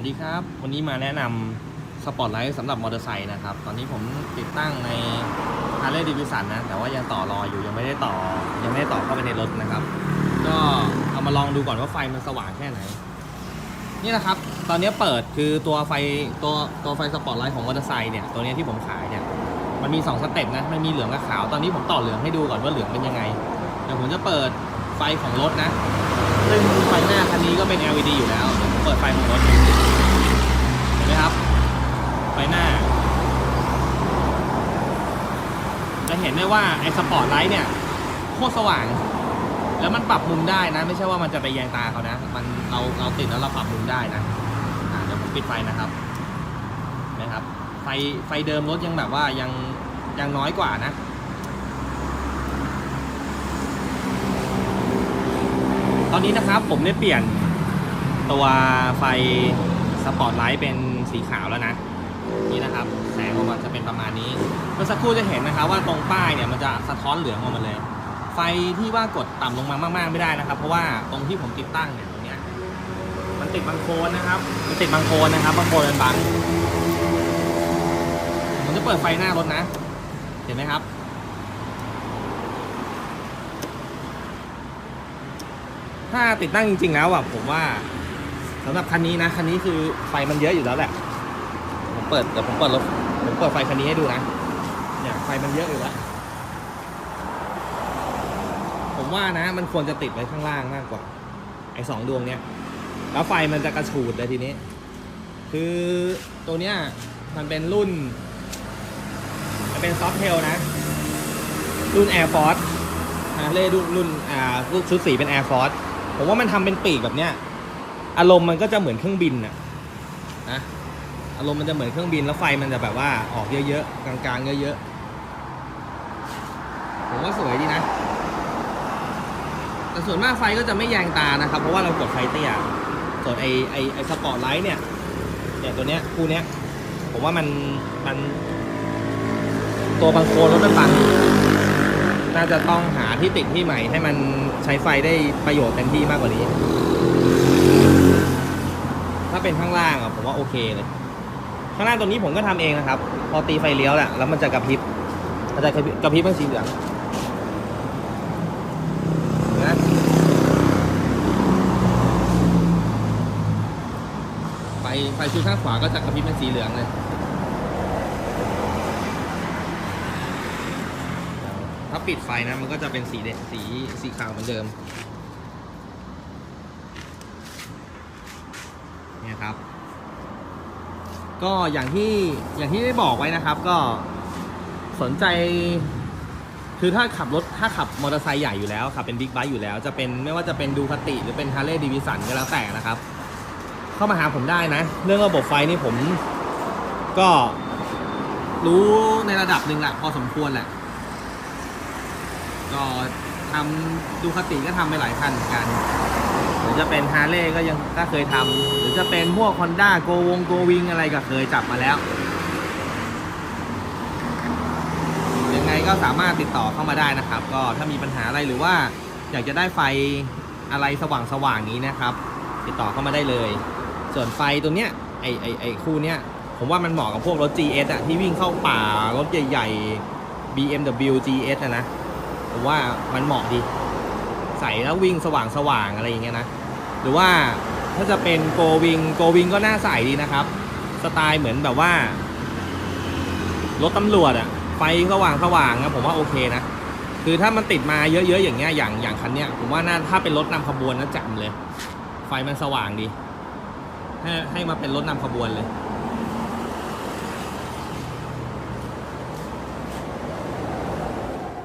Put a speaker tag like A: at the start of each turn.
A: วัสดีครับ วันนี้มาแนะนำสปอตไลท์สำหรับมอเตอร์ไซค์นะครับ ตอนนี้ผมติดตั้งใน Harley Davidson นะ แต่ว่ายังต่อรออยู่ยังไม่ได้ต่อ ยังไม่ได้ต่อเข้าไปในรถนะครับ ก็เอามาลองดูก่อนว่าไฟมันสว่างแค่ไหน นี่นะครับ ตอนนี้เปิดคือตัวไฟตัวตัวไฟสปอตไลท์ของมอเตอร์ไซค์เนี่ย ตัวนี้ที่ผมขายเนี่ย มันมี2สเต็ปนะ มันมีเหลืองกับขาว ตอนนี้ผมต่อเหลืองให้ดูก่อนว่าเหลืองเป็นยังไง เดี๋ยวผมจะเปิดไฟของรถนะซึ่งไฟหน้าคันนี้ก็เป็น LED อยู่แล้ว เปิดไฟของรถเห็นไหมครับไฟหน้า จะเห็นได้ว่าไอ้สปอร์ตไลท์เนี่ยโคตรสว่าง แล้วมันปรับมุมได้นะ ไม่ใช่ว่ามันจะไปแยงตาเขานะ มันเราเราติดแล้วเราปรับมุมได้นะเดี๋ยวผมปิดไฟนะครับเห็นไหมครับ ไฟไฟเดิมรถยังแบบว่ายังยังน้อยกว่านะตอนนี้นะครับผมได้เปลี่ยน ตัวไฟสปอตไลท์เป็นสีขาวแล้วนะ นี่นะครับ แสงออกมาจะเป็นประมาณนี้เมื่อสักครู่จะเห็นนะครับว่าตรงป้ายเนี่ยมันจะสะท้อนเหลืองออกมาเลย ไฟที่ว่ากดต่ำลงมามากๆไม่ได้นะครับ เพราะว่าตรงที่ผมติดตั้งเนี่ยตรงเนี้ยมันติดบางโคนนะครับมันติดบางโคนนะครับบางโคนมันบังผมจะเปิดไฟหน้ารถนะ เห็นไหมครับถ้าติดตั้งจริง ๆ แล้วอะผมว่า สำหรับคันนี้นะคันนี้คือไฟมันเยอะอยู่แล้วแหละผมเปิดเดี๋ยวผมเปิดรถผมเปิดไฟคันนี้ให้ดูนะเนี่ยไฟมันเยอะอยู่แล้วผมว่านะ มันควรจะติดไว้ข้างล่างมากกว่า ไอ้สองดวงเนี้ยแล้วไฟมันจะกระฉูดเลยทีนี้ คือตัวเนี้ยมันเป็นรุ่น มันเป็นซอฟเทลนะ รุ่น Air Force ฮาร์เลย์รุ่นรุ่นอ่ารุ่นชุดสีเป็น Air Force ผมว่ามันทำเป็นปีกแบบเนี้ย อารมณ์มันก็จะเหมือนเครื่องบินอะนะอารมณ์มันจะเหมือนเครื่องบินแล้วไฟมันจะแบบว่าออกเยอะๆกลางๆเยอะๆผมว่าสวยดีนะ แต่ส่วนมากไฟก็จะไม่แยงตานะครับ เพราะว่าเรากดไฟเตี้ยส่วนไอไอไอสปอร์ตไลท์เนี่ยเนี่ยตัวเนี้ยคู่เนี้ย ผมว่ามันมัน ตัวบางโคนรถมันบังน่าจะต้องหาที่ติดที่ใหม่ให้มันใช้ไฟได้ประโยชน์เต็มที่มากกว่านี้ ถ้าเป็นข้างล่างอะผมว่าโอเคเลย ข้างล่างตัวนี้ผมก็ทำเองนะครับ พอตีไฟเลี้ยวแหละแล้วมันจะกระพริบมันจะกระพริบกระพิบเป็นสีเหลืองนะไฟไฟชุดข้างขวาก็จะกระพริบเป็นสีเหลืองเลยถ้าปิดไฟนะมันก็จะเป็นสีเดสีสีขาวเหมือนเดิม เนี่ยครับ ก็อย่างที่อย่างที่ได้บอกไว้นะครับ ก็สนใจ คือถ้าขับรถถ้าขับมอเตอร์ไซค์ใหญ่อยู่แล้วขับเป็นบิ๊กไบค์อยู่แล้ว จะเป็นไม่ว่าจะเป็นดูคติหรือเป็นฮาร์เลย์ดีวิสันก็แล้วแต่นะครับ เข้ามาหาผมได้นะ เรื่องระบบไฟนี่ผมก็รู้ในระดับหนึ่งแหละพอสมควรแหละ ก็ทำดูคติก็ทำไปหลายคันเหมือนกัน หรือจะเป็นฮาร์เลย์ก็ยังก็เคยทำหรือจะเป็นพวก Honda โกวงโกวิงอะไรก็เคยจับมาแล้ว ยังไงก็สามารถติดต่อเข้ามาได้นะครับ ก็ถ้ามีปัญหาอะไรหรือว่า อยากจะได้ไฟอะไรสว่างสว่างนี้นะครับ ติดต่อเข้ามาได้เลย ส่วนไฟตัวเนี้ยไอไอไอคู่เนี้ยผมว่ามันเหมาะกับพวกรถ GS อะที่วิ่งเข้าป่ารถใหญ่ ๆ BMW GS อะนะผมว่ามันเหมาะดี ใส่แล้ววิ่งสว่างสว่างๆอะไรอย่างเงี้ยนะ หรือว่าถ้าจะเป็นโกวิงโกวิงก็น่าใส่ดีนะครับ สไตล์เหมือนแบบว่ารถตำรวจอะไฟสว่างสว่างนะผมว่าโอเคนะ คือถ้ามันติดมาเยอะๆอย่างเงี้ยอย่างอย่างคันเนี้ยผมว่าน่าถ้าเป็นรถนำขบวนนะจัดเลย ไฟมันสว่างดีให้ให้มาเป็นรถนำขบวนเลย